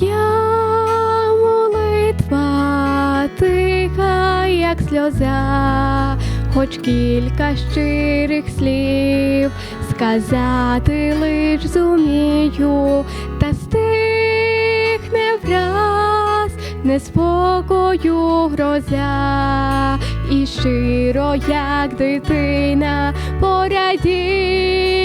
Моя молитва тиха, як сльоза, хоч кілька щирих слів сказати лиш зумію, та стихне враз неспокою грозя, і щиро, як дитина, порадію,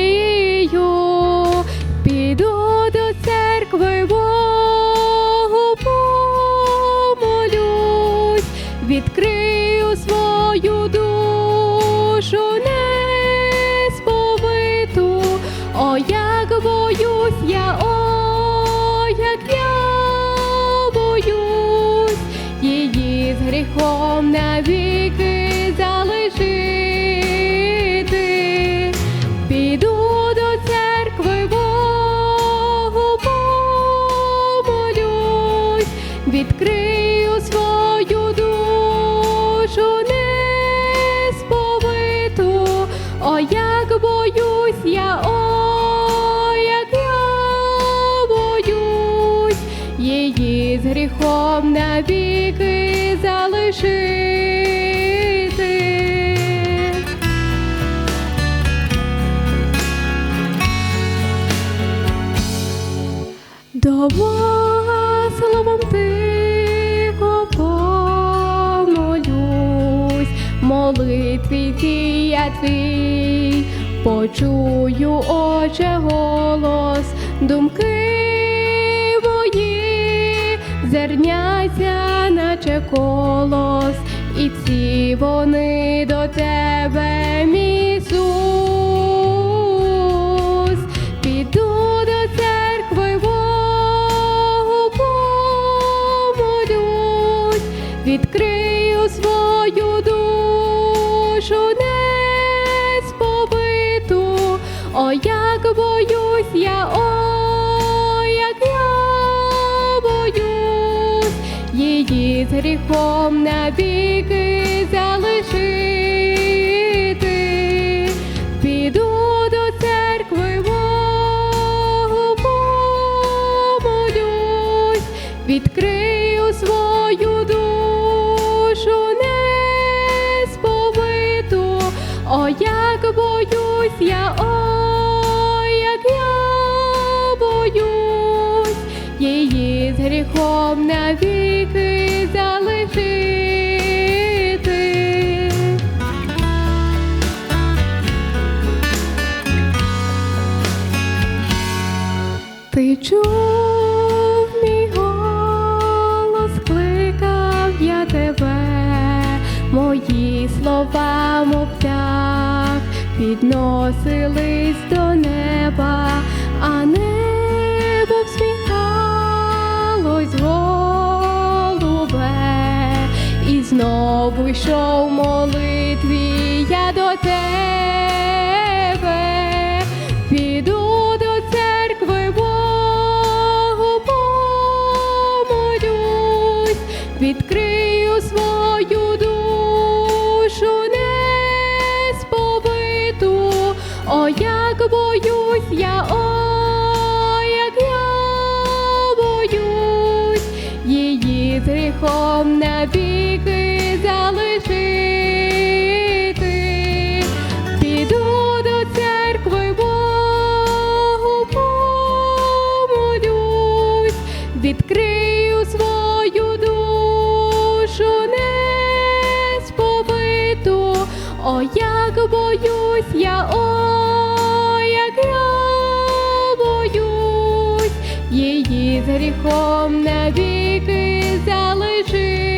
гріхом навіки залишити. Піду до церкви Богу помолюсь, відкрию свою душу несповиту, о, як боюсь я, з гріхом навіки залишити. До Бога словом тихо помолюсь, молитві ті я твій, почую, Отче, голос, думки колос, і ці вони до тебе, Ісус. Піду до церкви Богу відкрию свою душу несповиту, о, як боюсь її з гріхом навіки залишити. Піду до церкви Богу помолюсь, відкрию свою душу несповиту, о, як боюсь я, о, як я боюсь, її з гріхом навіки залишити. Ти чув мій голос, кликав я тебе, мої слова, мов птах, підносились до неба, знову вийшов молитві я до тебе. З гріхом навіки залишити. Піду до церкви Богу помолюсь, відкрию свою душу несповиту, о, як боюсь я, її з гріхом навіки залишити.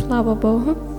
Слава Богу.